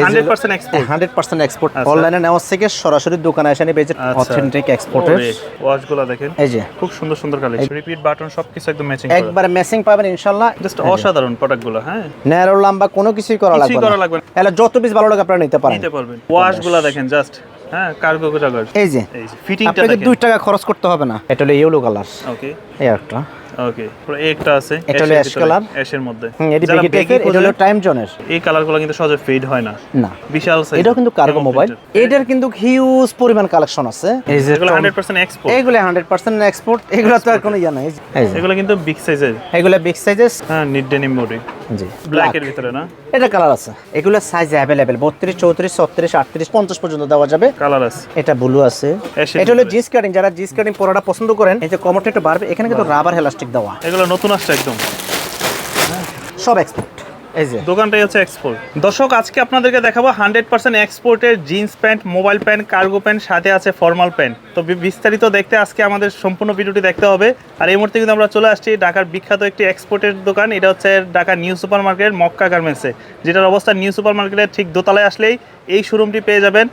Hundred percent export আচ্ছা। অনলাইনে নেওয়ার থেকে সরাসরি দোকানে এসে নিবে অথেন্টিক এক্সপোর্টের ওয়াশগুলো দেখেন। এই যে। খুব সুন্দর সুন্দর কালেকশন রিপিট বাটন সবকিছু একদম ম্যাচিং একবারে ম্যাচিং পাবেন ইনশাল্লাহ জাস্ট অসাধারণ প্রোডাক্টগুলো হ্যাঁ। ন্যারো লাম্বা কোনো কিছুই করা লাগবে করা লাগবে না। তাহলে যত পিস ভালো লাগে আপনারা নিতে পারেন। নিতে পারবেন। ওয়াশগুলো দেখেন জাস্ট হ্যাঁ কার্গো এই যে। আপনাকে টাকা খরচ করতে হবে না। এটা হলো ইয়েলো কালার ওকে এই একটা। ওকে পুরো একটা আছে এটা হলো অ্যাশের ash অ্যাশের মধ্যে। হুম এটি এটা হলো টাইম জোনের এই কালারগুলো কিন্তু সহজে ফেড হয় না। না। বিশাল সাইজ এটাও কিন্তু কার্গো মোবাইল এটার কিন্তু হিউজ পরিমাণ কালেকশন আছে। এই যে এগুলো 100% এক্সপোর্ট এইগুলো হান্ড্রেড পার্সেন্ট এক্সপোর্ট এগুলো তো আর কোনো ইয়ে নাই। এগুলো কিন্তু বিগ সাইজের এগুলো বিগ সাইজেস হ্যাঁ নিড ডেনিম বডি জি। ব্ল্যাক এর ভিতরে না? এটা কালার আছে। এগুলো সাইজ অ্যাভেলেবেল বত্রিশ চৌত্রিশ ছত্রিশ আটত্রিশ পঞ্চাশ পর্যন্ত দেওয়া যাবে। কালার আছে। এটা ব্লু আছে। এটা হলো। জিন্স কাটিং যারা জিন্স কাটিং পরাটা পছন্দ করেন এই যে কমরটা একটু বাড়বে। এখানে কিন্তু রাবার হেলাস্টিক দেওয়া। এগুলো নতুন আসছে একদম। সব এক্সপোর্ট এই যে। দোকানটাই হচ্ছে এক্সপোর্ট দর্শক আজকে আপনাদেরকে দেখাবো হান্ড্রেড পার্সেন্ট এক্সপোর্টের jeans pant mobile pant cargo pant সাথে আছে ফর্মাল প্যান্ট তো বিস্তারিত দেখতে আজকে আমাদের সম্পূর্ণ ভিডিওটি দেখতে হবে। আর এই মুহূর্তে কিন্তু আমরা চলে আসছি ঢাকার বিখ্যাত একটি এক্সপোর্টের দোকান। এটা হচ্ছে Dhaka new super market Makka গার্মেন্টসে যেটার অবস্থা নিউ সুপার মার্কেটের ঠিক দোতলায় আসলেই। এই শোরুমটি পেয়ে যাবেন।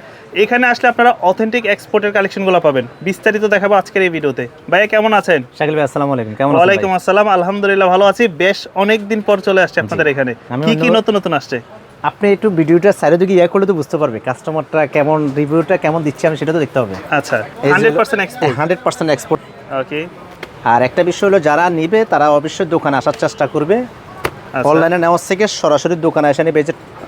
এখানে আসলে আপনারা অথেন্টিক এক্সপোর্টের কালেকশনগুলো পাবেন। বিস্তারিত দেখাবো আজকের এই ভিডিওতে। ভাইয়া কেমন আছেন? শাকিল ভাই আসসালামু আলাইকুম। কেমন আছেন ওয়ালাইকুম আসসালাম আলহামদুলিল্লাহ ভালো আছি। বেশ অনেক দিন পর চলে আসছে আপনাদের এখানে। কি কি নতুন নতুন আসছে? আপনি একটু ভিডিওটা চারিদিকে ইয়ে করলে তো বুঝতে পারবে। কাস্টমারটা কেমন রিভিউটা কেমন দিচ্ছে আমি সেটা তো দেখতে হবে। আচ্ছা hundred percent export hundred percent export okay আর একটা বিষয় হলো যারা নিবে তারা অবশ্যই দোকানে আসার চেষ্টা করবে। অনলাইনে নেওয়ার থেকে সরাসরি দোকানে এসে নিবে এই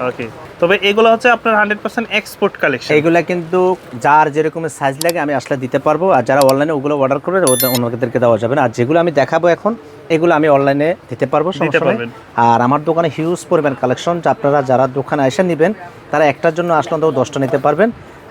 ওকে তবে এগুলো হচ্ছে আপনার হান্ড্রেড পার্সেন্ট এক্সপোর্ট কালেকশন এইগুলা কিন্তু যার যেরকম সাইজ লাগে আমি আসলে দিতে পারব। আর যারা অনলাইনে ওগুলো অর্ডার করবে ওদের ওনাদেরকে দেওয়া যাবে না। আর যেগুলো আমি দেখাবো এখন এগুলো আমি অনলাইনে দিতে পারব সমস্যা আর আমার দোকানে হিউজ পরিমাণ কালেকশন আপনারা যারা দোকানে এসে নেবেন তারা একটার জন্য আসলে অন্তত দশটা নিতে পারবেন।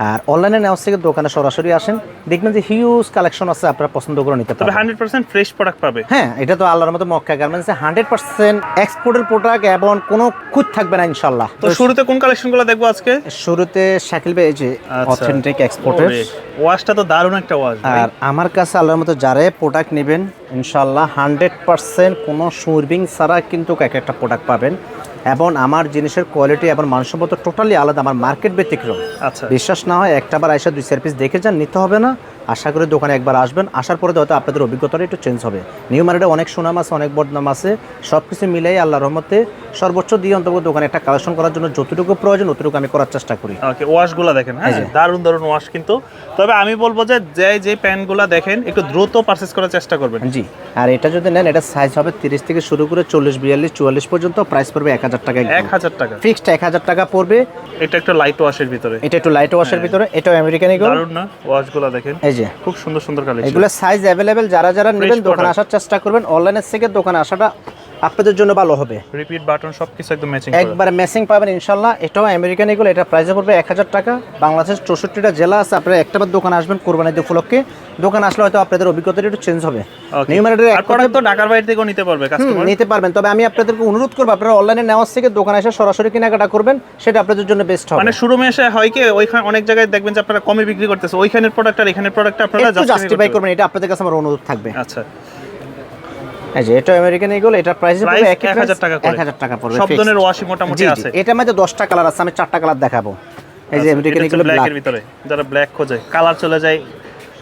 আর অনলাইনে নেওয়ার থেকে দোকানে সরাসরি আসেন দেখবেন যে হিউজ কালেকশন আছে আপনারা পছন্দ করে নিতে পারবেন। হান্ড্রেড পার্সেন্ট ফ্রেশ প্রোডাক্ট পাবে। হ্যাঁ এটা তো আল্লাহর মতো মক্কা গার্মেন্টসে হান্ড্রেড পার্সেন্ট এক্সপোর্টের প্রোডাক্ট এবং কোনো খুঁত থাকবে না ইনশাল্লাহ তো শুরুতে কোন কালেকশনগুলো দেখব আজকে? শুরুতে শাকিল ভাই এই যে। অথেন্টিক এক্সপোর্টের ওয়াশটা তো দারুণ একটা ওয়াশ আর আমার কাছে আল্লাহর মতো যারা প্রোডাক্ট নেবেন ইনশাল্লাহ হান্ড্রেড পার্সেন্ট কোনো সুরবিং ছাড়া কিন্তু এক একটা প্রোডাক্ট পাবেন। এবং আমার জিনিসের কোয়ালিটি এবং মানসম্মত টোটালি আলাদা আমার মার্কেট ব্যতিক্রম। আচ্ছা। বিশ্বাস না হয় একটা বার আইসা দুই চার পিস দেখে যান নিতে হবে না। আশা করি দোকানে একবার আসবেন। আসার পরে হয়তো আপনাদের অভিজ্ঞতাটা একটু চেঞ্জ হবে। নিউ মার্কেটে অনেক সুনাম আছে অনেক বদনাম আছে। সব কিছু মিলাই আল্লাহ রহমতে সর্বোচ্চ দিয়ে অন্তত দোকানে একটা কালেকশন করার জন্য যতটুকু প্রয়োজন ততটুকু আমি করার চেষ্টা করি। ওকে ওয়াশগুলো দেখেন হ্যাঁ? দারুণ দারুণ ওয়াশ কিন্তু। তবে আমি বলব যে যে যে প্যান্টগুলো দেখেন একটু দ্রুত পারচেস করার চেষ্টা করবেন। জি আর এটা যদি নেন এটা সাইজ হবে তিরিশ থেকে শুরু করে চল্লিশ বিয়াল্লিশ চুয়াল্লিশ পর্যন্ত প্রাইস পড়বে এক হাজার টাকা এক হাজার টাকা। ফিক্সড এক হাজার টাকা পড়বে। এটা একটু লাইট ওয়াশের ভিতরে। এটা একটু লাইট ওয়াশের ভিতরে এটাও আমেরিকান দারুণ না? ওয়াশগুলো দেখেন। এই যে খুব সুন্দর সুন্দর কালেকশন এগুলো সাইজ অ্যাভেলেবেল যারা যারা নেবেন দোকানে আসার চেষ্টা করবেন। অনলাইনের থেকে দোকানে আসাটা আপনাদের জন্য ভালো হবে। রিপিট বাটন সবকিছু একদম ম্যাচিং একবারে ম্যাচিং পাবেন ইনশাল্লাহ। এটাও আমেরিকান এগুলো এটা প্রাইসে পড়বে এক হাজার টাকা। বাংলাদেশের চৌষট্টিটা জেলা আছে আপনারা একটাবার দোকানে আসবেন কোরবানির উপলক্ষে। দোকান আসলে হয়তো আপনাদের অভিজ্ঞতাটা একটু চেঞ্জ হবে। নিউ মার্কেটের এক তারপরে তো ঢাকার বাইরে থেকেও নিতে পারবে কাস্টমার নিতে পারবেন। তবে আমি আপনাদেরকে অনুরোধ করব আপনারা অনলাইনে নেওয়ার থেকে দোকানে এসে সরাসরি কেনাকাটা করবেন সেটা আপনাদের জন্য বেস্ট হবে। মানে শোরুমে এসে হয় কি ওইখানে অনেক জায়গায় দেখবেন যে আপনারা কমে বিক্রি করতেছে। ওইখানের প্রোডাক্ট আর এখানের প্রোডাক্ট আপনারা জাস্টিফাই করবেন এটা আপনাদের কাছে আমার অনুরোধ থাকবে। আচ্ছা। এই যে এটা আমেরিকান এগুলো এটা প্রাইস পড়বে 1000 টাকা করে। এক হাজার টাকা পড়বে সব ধরনের ওয়াশি মোটামুটি জি জি আছে। এটার মধ্যে দশটা কালার আছে আমি চারটা কালার দেখাবো। এই যে আমেরিকান এগুলো ব্ল্যাক ব্ল্যাক এর ভিতরে যারা ব্ল্যাক খোঁজে কালার চলে যায়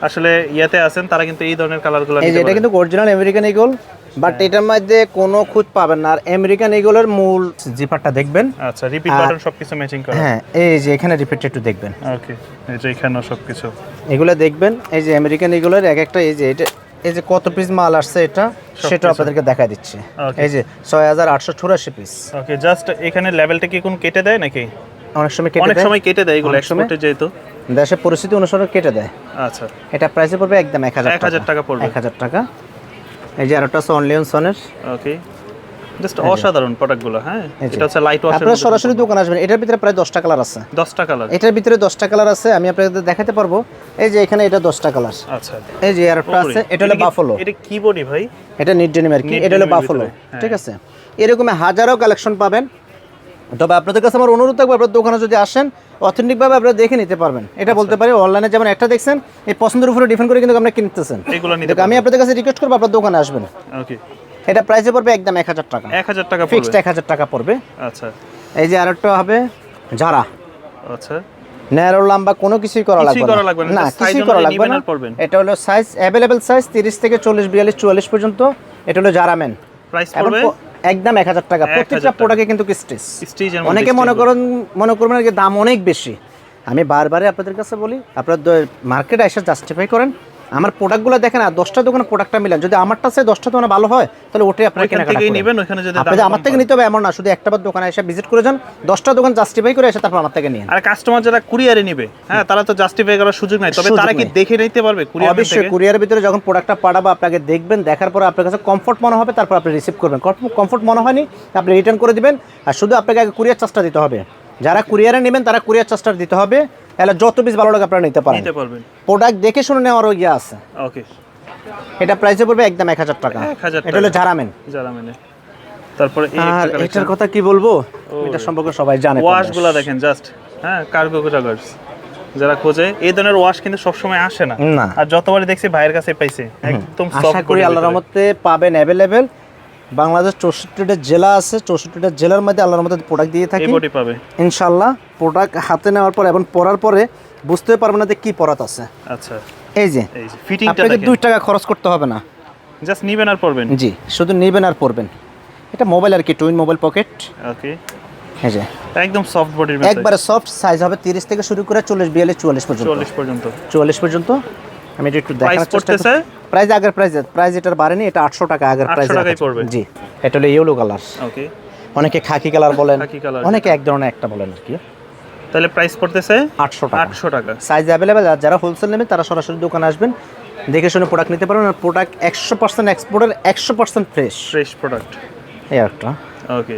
আসলে ইয়াতে আছেন তারা কিন্তু এই ধরনের কালারগুলো এই যে এটা কিন্তু অরিজিনাল আমেরিকান ইগল বাট এটার মধ্যে কোনো খুঁত পাবেন না। আর আমেরিকান ইগলের মূল জিপারটা দেখবেন। আচ্ছা রিপিট বাটন সবকিছু ম্যাচিং করা। হ্যাঁ এই যে এখানে একটু দেখবেন। ওকে এই যে এখানেও সবকিছু। এগুলো দেখবেন এই যে আমেরিকান ইগলের এক একটা এই যে এটা এই যে কত পিস মাল আসছে এটা সেটা আপনাদেরকে দেখা দিচ্ছে এই যে ছয় হাজার আটশো চুরাশি পিস ওকে জাস্ট এখানে লেভেলটা কি কোন কেটে দেয় নাকি? অনেক সময় কেটে অনেক সময় কেটে দেয় এগুলো এক্সপোর্টে যেহেতু। দেশের পরিস্থিতি অনুসারে কেটে দেয়। আচ্ছা। এটা প্রাইসে পড়বে একদম এক হাজার টাকা। পড়বে। এক হাজার টাকা। এই যে আরেকটা আছে অনলিয়ন সনের ওকে জাস্ট অসাধারণ প্রোডাক্টগুলো হ্যাঁ? এটা হচ্ছে লাইট ওয়াশের আপনারা সরাসরি দোকানে আসবেন এটার ভিতরে প্রায় দশটা কালার আছে। 10টা কালার এটার ভিতরে দশটা কালার আছে আমি আপনাদের দেখাতে পারব। এই যে এখানে এটা দশটা কালার আচ্ছা। এই যে আরেকটা আছে এটা হলো বাফলো এটা কি বডি ভাই? এটা নিট ডেনিম আর কি এটা হলো বাফলো হ্যাঁ। ঠিক আছে? এরকম হাজারো কালেকশন পাবেন। তবে আপনাদের কাছে আমার অনুরোধ থাকবে আপনার দোকানে যদি আসেন অথেন্টিকভাবে আপনারা দেখে নিতে পারবেন। এটা বলতে পারি অনলাইনে যেমন একটা দেখছেন এই পছন্দের উপরে ডিপেন্ড করে কিন্তু আপনি কিনতেছেন। আমি আপনাদের কাছে রিকোয়েস্ট করব আপনার দোকানে আসবেন। ওকে এটা প্রাইসে পড়বে একদম এক হাজার টাকা। এক হাজার টাকা ফিক্সড এক হাজার টাকা পড়বে। আচ্ছা। এই যে আরেকটা হবে যারা আচ্ছা। ন্যারো লম্বা কোনো কিছুই করা লাগবে না, কিছুই করা লাগবে না। এটা হলো সাইজ অ্যাভেলেবেল সাইজ তিরিশ থেকে চল্লিশ বিয়াল্লিশ চুয়াল্লিশ পর্যন্ত। এটা হলো জারামেন প্রাইস এখন পড়বে? একদম এক হাজার টাকা। প্রত্যেকটা প্রোডাক্টে কিন্তু স্টিচের অনেকে মনে করেন মনে করবেন যে দাম অনেক বেশি। আমি বারবারই আপনাদের কাছে বলি আপনারা মার্কেটে এসে জাস্টিফাই করেন। আমার প্রোডাক্টগুলো দেখেন আর দশটা দোকানে প্রোডাক্টটা মিলান। যদি আমারটা সে দশটা দোকানে ভালো হয় তাহলে ওটাই আপনারা কেনাকাটা থেকেই নেবেন ওইখানে যদি আপনাদের আমার থেকে নিতে হবে এমন না শুধু একটা বার দোকানে এসে ভিজিট করে যান দশটা দোকান জাস্টিফাই করে এসে তারপর আমার থেকে নিন আর কাস্টমার যারা কুরিয়ারে নিবে হ্যাঁ তারা তো জাস্টিফাই করার সুযোগ নাই তবে তারা কি দেখে নিতে পারবে কুরিয়ার অবশ্যই কুরিয়ারের ভিতরে যখন প্রোডাক্টটা পাঠাবো আপনাকে দেখবেন দেখার পরে আপনার কাছে কমফর্ট মনে হবে তারপর আপনি রিসিভ করবেন। কমফর্ট মনে হয়নি আপনি রিটার্ন করে দিবেন আর শুধু আপনাকে আগে কুরিয়ার চার্জটা দিতে হবে। যারা কুরিয়ারে নেবেন তারা কুরিয়ার চার্জটা দিতে হবে তাহলে যত পিস ভালো লাগে আপনারা নিতে পারেন। নিতে পারবেন। প্রোডাক্ট দেখে শুনে নেওয়ারও ইয়ে আছে। ওকে এটা প্রাইসে পড়বে একদম এক হাজার টাকা। 1000 এটা হলো ঝাড়ামেন যারা মানে তারপরে এটার কথা কি বলব? এটা সম্পর্কে সবাই জানে ওয়াশগুলা দেখেন জাস্ট হ্যাঁ কার্গো জাগার্স যারা খোঁজে এই ধরনের ওয়াশ কিন্তু সবসময় আসে না। আর যতবারই দেখছি ভাইয়ের কাছে পাইছে একদম আশা করি আল্লাহর রহমতে পাবেন অ্যাভেলেবেল বাংলাদেশ চৌষট্টিটা জেলা আছে চৌষট্টিটা জেলার মধ্যে আল্লাহর মধ্যে প্রোডাক্ট দিয়ে থাকি। পাবে। ইনশাল্লাহ প্রোডাক্ট হাতে নেওয়ার পর এবং পরার পরে বুঝতে পারবেন না যে কি পরাত আছে। আচ্ছা। এই যে আপনাকে দুই টাকা খরচ করতে হবে না। জাস্ট নিবেন আর পড়বেন জি শুধু নেবেন আর পরবেন। এটা মোবাইল আর কি টুইন মোবাইল পকেট ওকে এই যে। একদম সফট বডির একবারে সফট সাইজ হবে তিরিশ থেকে শুরু করে চল্লিশ বিয়াল্লিশ চুয়াল্লিশ পর্যন্ত। 40 পর্যন্ত। চুয়াল্লিশ পর্যন্ত। আমি এটা একটু দেখানোর চেষ্টা পড়তেছে প্রাইস আগের প্রাইস প্রাইস এটার বাড়েনি এটা আটশো টাকা আগের প্রাইস পড়বে। জি এটা হলো ইয়েলো কালার ওকে অনেকে খাকি কালার বলেন অনেকে এক ধরনের একটা বলেন আর কি। তাহলে প্রাইস পড়তেছে আটশো টাকা। 800 টাকা। সাইজ অ্যাভেলেবেল আর যারা হোলসেল নেবেন তারা সরাসরি দোকানে আসবেন দেখে শুনে প্রোডাক্ট নিতে পারবেন আর প্রোডাক্ট একশো পার্সেন্ট এক্সপোর্টের একশো পার্সেন্ট ফ্রেশ ফ্রেশ প্রোডাক্ট এই একটা। ওকে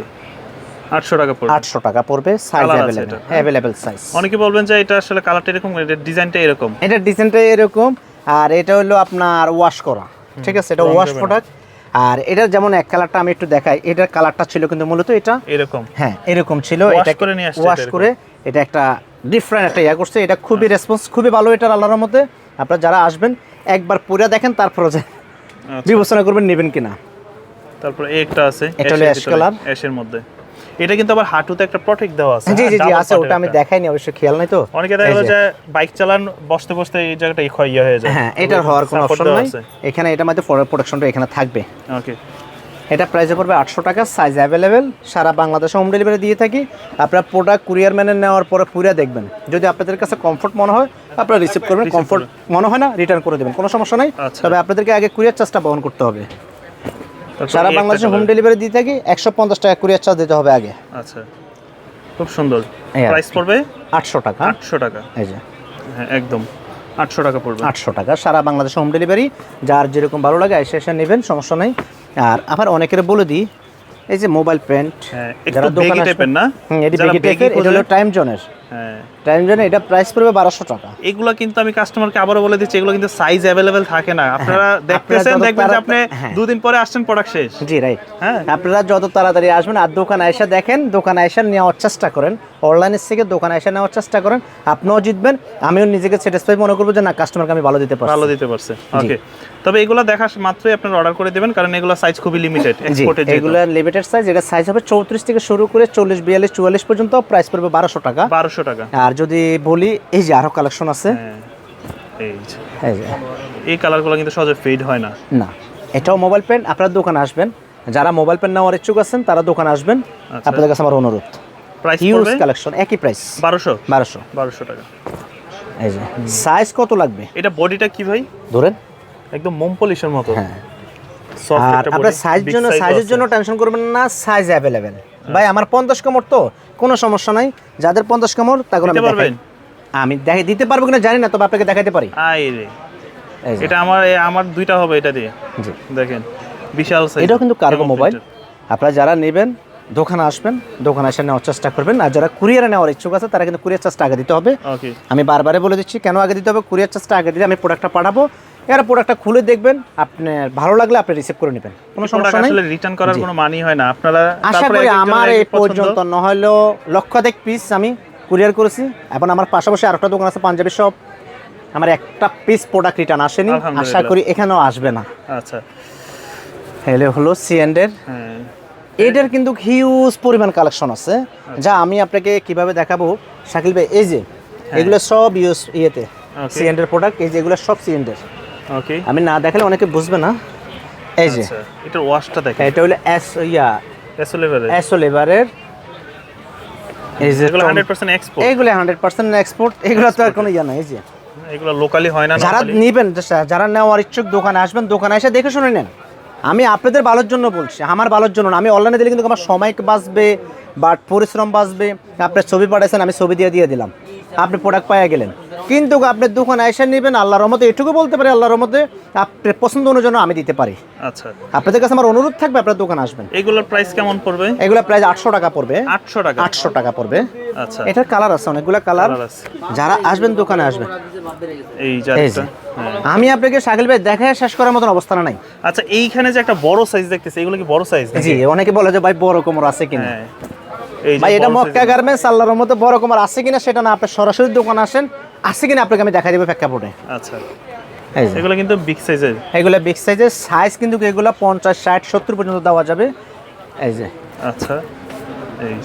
800 টাকা পড়বে। আটশো টাকা পড়বে সাইজ অ্যাভেলেবেল অ্যাভেলেবেল সাইজ অনেকে বলবেন যে এটা আসলে কালারটা এরকম এটা ডিজাইনটা এরকম। এটা ডিজাইনটা এরকম আর এটা হলো আপনার ওয়াশ করা ঠিক আছে? এটা ওয়াশ প্রোডাক্ট আর এটার যেমন এক কালারটা আমি একটু দেখাই এটার কালারটা ছিল কিন্তু মূলত এটা এরকম। হ্যাঁ এরকম ছিল। এটা করে নিয়ে ওয়াশ করে এটা একটা ডিফারেন্ট একটা ইয়া করছে। এটা খুবই রেসপন্স খুবই ভালো এটার আল্লাহর মধ্যে আপনারা যারা আসবেন একবার পুরো দেখেন তারপরে যে আচ্ছা। বিবেচনা করবেন নেবেন কিনা। তারপরে একটা আছে এটা হলো ash color। অ্যাশের মধ্যে। এটা কিন্তু আবার হাঁটুতে একটা প্রোটেক্ট দেওয়া আছে জি জি জি আছে ওটা আমি দেখাইনি অবশ্যই খেয়াল নাই তো। অনেকে দেখা গেলো যে। বাইক চালান বসতে বসতে এই জায়গাটা ইয়ে হয়ে যায়। হ্যাঁ এটার হওয়ার কোনো অপশন নাই। এখানে এটার মধ্যে প্রোডাকশনটা এখানে থাকবে। ওকে এটা প্রাইসে পড়বে আটশো টাকা সাইজ অ্যাভেলেবেল সারা বাংলাদেশে হোম ডেলিভারি দিয়ে থাকি। আপনার প্রোডাক্ট কুরিয়ার ম্যানের নেওয়ার পরে পুরো দেখবেন। যদি আপনাদের কাছে কমফোর্ট মনে হয় আপনারা রিসিভ করবেন। কমফোর্ট মনে হয় না রিটার্ন করে দেবেন কোনো সমস্যা নেই। আচ্ছা। তবে আপনাদেরকে আগে কুরিয়ার চার্জটা বহন করতে হবে। সারা বাংলাদেশে হোম ডেলিভারি দিয়ে থাকি একশো পঞ্চাশ টাকা কুরিয়ার চার্জ দিতে হবে আগে। আচ্ছা খুব সুন্দর। প্রাইস পড়বে? আটশো টাকা। আটশো টাকা। এই যে। হ্যাঁ একদম। আটশো টাকা পড়বে। আটশো টাকা। সারা বাংলাদেশে হোম ডেলিভারি যার যেরকম ভালো লাগে এসে এসে নেবেন সমস্যা নেই। আর আবার অনেকের বলে দিই এই যে মোবাইল প্যান্ট হ্যাঁ যারা দোকানে টাইপের না? হুম এটি বেগি টাইপের এটা হলো টাইম জোনের হ্যাঁ। টাইম জোনে এটা প্রাইস পড়বে বারোশো টাকা। এগুলো কিন্তু আমি কাস্টমারকে আবারও বলে দিচ্ছি এগুলো কিন্তু সাইজ অ্যাভেলেবেল থাকে না। আপনারা দেখতেছেন দেখবেন যে আপনি হ্যাঁ। দুদিন পরে আসছেন প্রোডাক্ট শেষ। জি রাইট হ্যাঁ। আপনারা যত তাড়াতাড়ি আসবেন আর দোকান আয়সা দেখেন দোকান আয়সা নেওয়ার চেষ্টা করেন। অনলাইনের থেকে দোকান আয়সা নেওয়ার চেষ্টা করেন। আপনিও জিতবেন আমিও নিজেকে স্যাটিসফাই মনে করব যে না কাস্টমারকে আমি ভালো দিতে পারছি। ভালো দিতে পারছে। ওকে তবে এগুলো দেখা মাত্রই আপনারা অর্ডার করে দেবেন কারণ এগুলো সাইজ খুবই লিমিটেড এক্সপোর্টের এগুলোর লিমিটেড সাইজ এটা সাইজ হবে চৌত্রিশ থেকে শুরু করে চল্লিশ বিয়াল্লিশ চুয়াল্লিশ পর্যন্ত প্রাইস পড়বে বারোশো টাকা। বারোশো টাকা। আর যদি বলি এই যে আরও কালেকশন আছে। হ্যাঁ এই যে। এই কালারগুলো কিন্তু সহজে ফেড হয় না। না এটাও মোবাইল পেন আপনারা দোকানে আসবেন। যারা মোবাইল পেন নেওয়ার ইচ্ছুক আছেন তারা দোকানে আসবেন। আচ্ছা। আপনাদের কাছে আমার অনুরোধ। প্রাইস পড়বে? কালেকশন একই প্রাইস বারোশো? বারোশো। বারোশো টাকা। এই যে সাইজ কত লাগবে? এটা বডিটা কি ভাই? ধরেন। একদম মোম পলিশের মতো। হ্যাঁ। আর আপনার সাইজ জন্য সাইজের জন্য টেনশন করবেন না সাইজ অ্যাভেলেবেল ভাই আমার পঞ্চাশ কামড় তো কোনো সমস্যা নাই। যাদের পঞ্চাশ কামড় তাগুলো আমি পারবেন? আমি দেখাই দিতে পারব কিনা জানি না তবে আপনাকে দেখাইতে পারি। আয় রে। এই যে, এটা আমার আমার দুইটা হবে এটা দিয়ে। জি। দেখেন বিশাল সাইজ এটাও কিন্তু কার্গো মোবাইল আপনারা যারা নেবেন দোকানে আসবেন দোকানে এসে নেওয়ার চেষ্টা করবেন। আর যারা কুরিয়ারে নেওয়ার ইচ্ছুক আছে তারা কিন্তু কুরিয়ার চার্জটা আগে দিতে হবে। ওকে আমি বারবারে বলে দিচ্ছি কেন আগে দিতে হবে? কুরিয়ার চার্জটা আগে দিলে আমি প্রোডাক্টটা পাঠাবো। এর প্রোডাক্টটা খুলে দেখবেন আপনার ভালো লাগলে আপনি রিসিভ করে নেবেন। কোনো সমস্যা নেই। আসলে রিটার্ন করার কোনো মানি হয় না। আপনারা আশা করি আমার এই পর্যন্ত না হলেও লক্ষাধিক পিস আমি কুরিয়ার করেছি এবং আমার পাশাপাশি আরেকটা দোকান আছে পাঞ্জাবি শপ আমার একটা পিস প্রোডাক্ট রিটার্ন আসেনি। আশা করি এখানেও আসবে না। আচ্ছা। হেলে হলো সিএন্ডের হ্যাঁ। এটার কিন্তু হিউজ পরিমাণ কালেকশন আছে। যা আমি আপনাকে কীভাবে দেখাবো শাকিল ভাই এই যে এগুলো সব ইউজ ইয়েতে. সিএন্ডের প্রোডাক্ট এই যে এগুলো সব সিএন্ডের ওকে আমি না দেখালে অনেকে বুঝবে না। এই যে। আচ্ছা এটার ওয়াশটা দেখেন। এটা হলো এস ইয়া এসো লেভেলে এসো লেবারের এই যে এগুলো টম- হান্ড্রেড পার্সেন্ট এক্সপোর্ট এইগুলো হান্ড্রেড পার্সেন্ট এক্সপোর্ট এগুলো তো আর কোনো ইয়ে নাই এই যে। এগুলো লোকালি হয় না যারা? নিবেন যারা নেওয়ার ইচ্ছুক দোকানে আসবেন দোকানে এসে দেখে শুনে নেন। আমি আপনাদের ভালোর জন্য বলছি আমার ভালোর জন্য না। আমি অনলাইনে দিলে কিন্তু আমার সময় বাঁচবে বা পরিশ্রম বাঁচবে। আপনার ছবি পাঠাইছেন আমি ছবি দিয়ে দিয়ে দিলাম। আপনি প্রোডাক্ট পাইয়া গেলেন। কিন্তু আপনি দোকানে এসে নেবেন আল্লাহর রহমতে এটুকু বলতে পারি আল্লাহর রহমতে আপনার পছন্দ অনুযায়ী আমি দিতে পারি। আচ্ছা। আপনাদের কাছে আমার অনুরোধ থাকবে আপনার দোকানে আসবেন। এগুলোর প্রাইস কেমন পড়বে? এগুলো প্রায় আটশো টাকা পড়বে। আটশো টাকা। আটশো টাকা পড়বে। আচ্ছা। এটার কালার আছে অনেকগুলো কালার আছে। যারা আসবেন দোকানে আসবেন। এই যে। হ্যাঁ। আমি আপনাকে শাকিল ভাই দেখায় শেষ করার মতন অবস্থা নাই। আচ্ছা এইখানে যে একটা বড় সাইজ দেখতেছি এগুলো কি বড় সাইজ জি অনেকে বলে যে ভাই বড় কোমর আছে কিনা? হ্যাঁ। ভাই এটা মক্কা গার্মেন্টস আল্লাহর মতো বড় কোমর আছে কিনা সেটা না আপনি সরাসরি দোকান আসেন। আছে কিনা আপনাকে আমি দেখাই দেবো প্রেক্ষাপটে আচ্ছা। এগুলো কিন্তু বিগ সাইজের এগুলো বিগ সাইজের সাইজ কিন্তু এগুলো পঞ্চাশ ষাট সত্তর পর্যন্ত দেওয়া যাবে। এই যে। আচ্ছা। এই।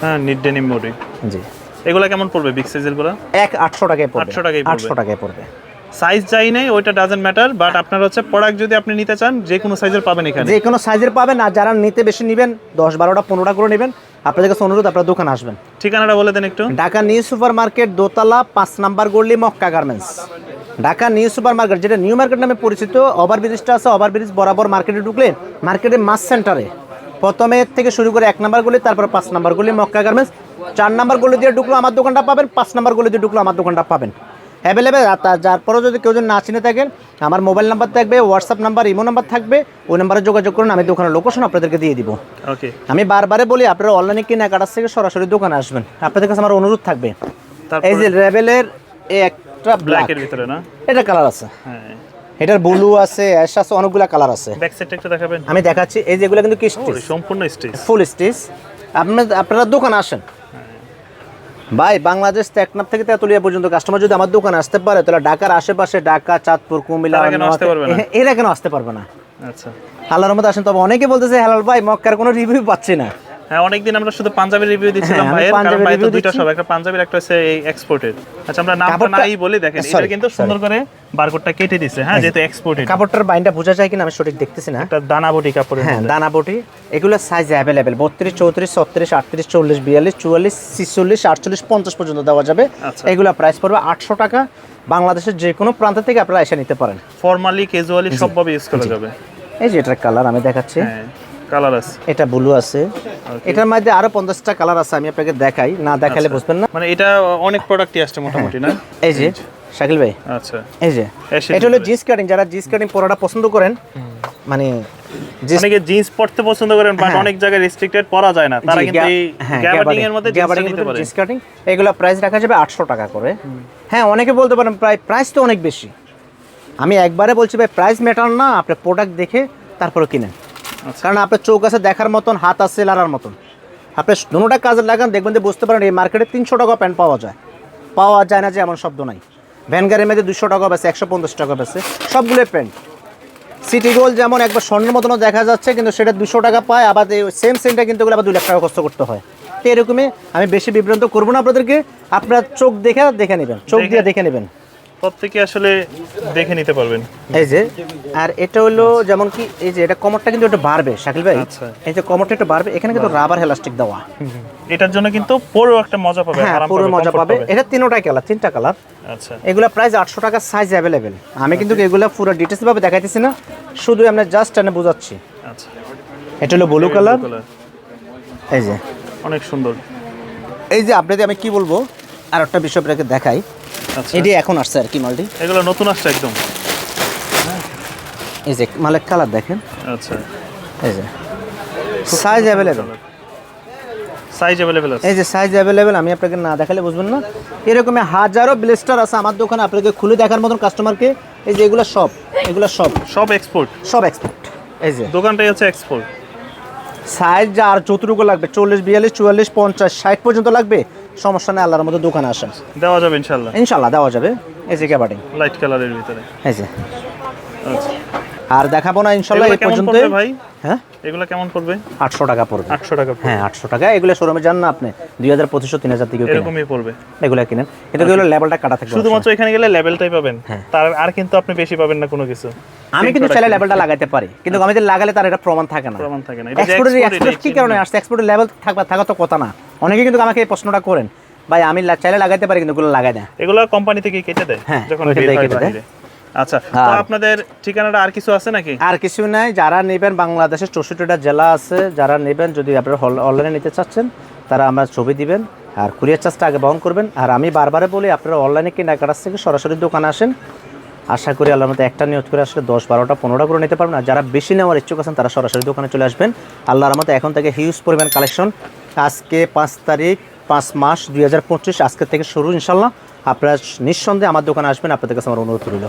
হ্যাঁ নিড ডেনিম বডি জি। এগুলো কেমন পড়বে বিগ সাইজেরগুলো? এক আটশো টাকায় পড়বে। 800 টাকায় পড়বে। আটশো টাকায় পড়বে। সাইজ যাই নাই ওইটা ডাজেন্ট ম্যাটার বাট আপনার হচ্ছে প্রোডাক্ট যদি আপনি নিতে চান যে কোনো সাইজের পাবেন এখানে। যে কোনো সাইজের পাবেন আর যারা নিতে বেশি নেবেন দশ বারোটা পনেরোটা করে নেবেন আপনাদের কাছে অনুরোধ আপনার দোকানে আসবেন। ঠিকানাটা বলে দেন একটু। ঢাকা নিউ সুপার মার্কেট দোতলা পাঁচ number গল্লি Makka garments. Dhaka new super market যেটা নিউ মার্কেট নামে পরিচিত ওভারব্রিজটা আছে ওভারব্রিজ বরাবর মার্কেটে ঢুকলে মার্কেটের মাস সেন্টারে। প্রথমে থেকে শুরু করে এক নাম্বার গলি তারপর পাঁচ নাম্বার গলি মক্কা গার্মেন্টস। চার নাম্বার গলি দিয়ে ঢুকলো আমার দোকানটা পাবেন পাঁচ নাম্বার গলি দিয়ে ঢুকলো আমার দোকানটা পাবেন। অ্যাভেলেবেল যার পরেও যদি কেউ যদি না চিনে থাকেন আমার মোবাইল নাম্বার থাকবে হোয়াটসঅ্যাপ নাম্বার ইমো নাম্বার থাকবে ওই নাম্বারে যোগাযোগ করুন আমি দোকানের লোকেশন আপনাদেরকে দিয়ে দিব। ওকে আমি বারবারে বলি আপনারা অনলাইনে কেনাকাটার থেকে সরাসরি দোকানে আসবেন। আপনাদের কাছে আমার অনুরোধ থাকবে। এই যে রেবেলের এই একটা ব্ল্যাক ব্ল্যাকের ভিতরে না? এটা কালার আছে। হ্যাঁ। এটার ব্লু আছে অ্যাশ আছে অনেকগুলো কালার আছে। ব্যাক সাইডটা একটু দেখাবেন? আমি দেখাচ্ছি এই যেগুলো কিন্তু কি ওরে, সম্পূর্ণ স্টেজ ফুল স্টিচ আপনার আপনারা দোকানে আসেন। ভাই বাংলাদেশ টেকনাফ থেকে তেতুলিয়া পর্যন্ত কাস্টমার যদি আমার দোকানে আসতে পারে তাহলে ঢাকার আশেপাশে ঢাকা চাঁদপুর কুমিল্লা এরা কেন আসতে পারবে না? আচ্ছা। আল্লাহর মধ্যে আসেন তবে অনেকে বলতেছে হালাল ভাই মক্কার কোনো রিভিউ পাচ্ছি না। হ্যাঁ অনেকদিন আমরা শুধু পাঞ্জাবি রিভিউ হ্যাঁ, ভাইয়ের কারণ ভাই তো দুইটা সব একটা পাঞ্জাবির একটা হচ্ছে এই এক্সপোর্টেড আচ্ছা আমরা নামটা নাই বলি দেখেন এটা কিন্তু সুন্দর করে বারকোডটা কেটে হ্যাঁ যেহেতু এক্সপোর্টেড কাপড়টার বাইনটা বোঝা যায় কিনা আমি সঠিক দেখতেছি না। একটা দানা বটি কাপড়ের হ্যাঁ মধ্যে। দানা বটি এগুলো সাইজ অ্যাভেলেবেল বত্রিশ চৌত্রিশ ছত্রিশ আটত্রিশ চল্লিশ বিয়াল্লিশ চুয়াল্লিশ ছিচল্লিশ আটচল্লিশ পঞ্চাশ পর্যন্ত দেওয়া যাবে। আচ্ছা। এগুলো প্রাইস পড়বে আটশো টাকা। বাংলাদেশের যে কোনো প্রান্ত থেকে আপনারা এসে নিতে পারেন। ফর্মালি ক্যাজুয়ালি সবভাবে ইউজ করা যাবে। এই যে এটার কালার আমি দেখাচ্ছি। হ্যাঁ কালার আছে। এটা ব্লু আছে। এটার মধ্যে আরও পঞ্চাশটা কালার আছে আমি আপনাকে দেখাই। না দেখালে বুঝবেন না। মানে এটা অনেক প্রোডাক্টই আসছে মোটামুটি না? এই যে শাকিল ভাই। আচ্ছা। এই যে এটা হলো জিন্স কাটিং যারা জিন্স কাটিং পরাটা পছন্দ করেন মানে অনেকে জিন্স পরতে পছন্দ করেন বাট হ্যাঁ। অনেক জায়গায় রেস্ট্রিক্টেড পরা যায় না। তারা কিন্তু এই হ্যাঁ, গ্যাবার্ডিং এর মধ্যে জিন্সটা নিতে পারে জিন্স কাটিং এগুলো প্রাইস রাখা যাবে আটশো টাকা করে। হ্যাঁ অনেকে বলতে পারেন প্রায় প্রাইস তো অনেক বেশি। আমি একবারে বলছি ভাই প্রাইস ম্যাটার না আপনি প্রোডাক্ট দেখে তারপরে কিনেন। আচ্ছা। কারণ আপনার চোখ আছে দেখার মতন হাত আছে লাড়ার মতন। আপনি দুটোটা কাজে লাগান দেখবেন যে বুঝতে পারেন এই মার্কেটে তিনশো টাকা প্যান্ট পাওয়া যায়। পাওয়া যায় না যে এমন শব্দ নাই। ভ্যান গাড়ির মধ্যে দুশো টাকা বেছে একশো পঞ্চাশ টাকা বেছে সবগুলোই প্যান্ট। সিটি গোল্ড যেমন একবার স্বর্ণের মতনও দেখা যাচ্ছে কিন্তু সেটা দুশো টাকা পায় আবার সেম সেন্টটা কিন্তু আবার দুই লাখ টাকা কষ্ট করতে হয়। তো এরকমই আমি বেশি বিভ্রান্ত করব না আপনাদেরকে। আপনার চোখ দেখে দেখে নেবেন চোখ দিয়ে দেখে নেবেন। প্রত্যেকে আসলে দেখে নিতে পারবেন। এই যে আর এটা হলো যেমন কি এই যে এটা কমরটা কিন্তু একটু বাড়বে শাকিল ভাই। আচ্ছা। এই যে কমরটা একটু বাড়বে এখানে কিন্তু রাবার হেলাস্টিক দেওয়া। এটার জন্য কিন্তু পুরো একটা মজা পাবে হ্যাঁ পুরো মজা পাবে। এটা তিনোটাই কালার তিনটা কালার আচ্ছা। এগুলা প্রাইস আটশো টাকা সাইজ অ্যাভেলেবেল আমি কিন্তু এগুলা পুরো ডিটেলস ভাবে দেখাইতেছি না শুধু আমরা জাস্ট এনে বোঝাচ্ছি। আচ্ছা। এটা হলো ব্লু কালার এই যে। অনেক সুন্দর। এই যে আপনাদের আমি কি বলব আর একটা বিষয় আপনাকে দেখাই। আচ্ছা এটি এখন আসছে আর কি মালটি। এগুলো নতুন আসছে একদম। এই যে মালের কালার দেখেন। আচ্ছা। এই যে। সাইজ অ্যাভেলেবেল সাইজ অ্যাভেলেবেল আছে। এই যে সাইজ অ্যাভেলেবেল আমি আপনাকে না দেখালে বুঝবেন না। এরকমই হাজারো ব্লেস্টার আছে আমার দোকানে আপনাকে খুলে দেখার মতন কাস্টমারকে এই যে এগুলো সব এগুলো সব। সব এক্সপোর্ট সব এক্সপোর্ট এই যে। দোকানটাই হচ্ছে এক্সপোর্ট সাইজ যা আর যতটুকু লাগবে চল্লিশ বিয়াল্লিশ চুয়াল্লিশ পঞ্চাশ ষাট পর্যন্ত লাগবে। সমস্যা নেই আল্লাহর মধ্যে দোকানে আসেন। দেওয়া যাবে ইনশাল্লাহ ইনশাল্লাহ দেওয়া যাবে। এই যে ক্যাবাটিং লাইট কালারের ভিতরে। এই যে। আচ্ছা। আর দেখাবো না ইনশাল্লাহ এই পর্যন্ত ভাই? হ্যাঁ? এগুলো কেমন পড়বে? আটশো টাকা পড়বে। আটশো টাকা হ্যাঁ আটশো টাকা। এগুলো শোরুমে যান না আপনি। দুই হাজার পঁচিশশো তিন হাজার থেকে এরকমই পড়বে। এগুলো কিনেন। কিন্তু এগুলো লেভেলটা কাটা থাকবে শুধুমাত্র এখানে গেলে লেভেলটাই পাবেন। হ্যাঁ। তার আর কিন্তু আপনি বেশি পাবেন না কোনো কিছু। আমি কিন্তু চাইলে লেভেলটা লাগাতে পারি। কিন্তু আমি যদি লাগালে তার এটা প্রমাণ থাকে না। প্রমাণ থাকে না। এক্সপোর্টের এক্সপোর্ট কি কারণে? আসছে এক্সপোর্টের লেভেল থাকবা থাকা তো কথা না। অনেকে কিন্তু আমাকে এই প্রশ্নটা করেন। ভাই আমি চাইলে লাগাইতে পারি কিন্তু ওগুলো লাগাই না। এগুলো কোম্পানি থেকে কেটে দেয় হ্যাঁ, যখন কেটে দেয়। আচ্ছা তো আপনাদের ঠিকানাটা আর কিছু আছে নাকি? আর কিছু নাই যারা নেবেন বাংলাদেশের চৌষট্টিটা জেলা আছে যারা নেবেন যদি আপনারা অনলাইনে নিতে চাচ্ছেন তারা আমার ছবি দিবেন আর কুরিয়ার চার্জটা আগে বহন করবেন আর আমি বারবারে বলি আপনারা অনলাইনে কেনাকাটার থেকে সরাসরি দোকানে আসেন আশা করি আল্লাহর মতো একটা নিয়োগ করে আসলে দশ বারোটা পনেরোটা করে নিতে পারবেন আর যারা বেশি নেওয়ার ইচ্ছুক আছেন তারা সরাসরি দোকানে চলে আসবেন। আল্লাহর মতো এখন থেকে হিউজ পরিমাণ কালেকশন আজকে পাঁচ তারিখ পাঁচ মাস দুই হাজার পঁচিশ আজকের থেকে শুরু ইনশাল্লাহ আপনারা নিঃসন্দেহে আমার দোকানে আসবেন আপনাদের কাছে আমার অনুরোধ রইল।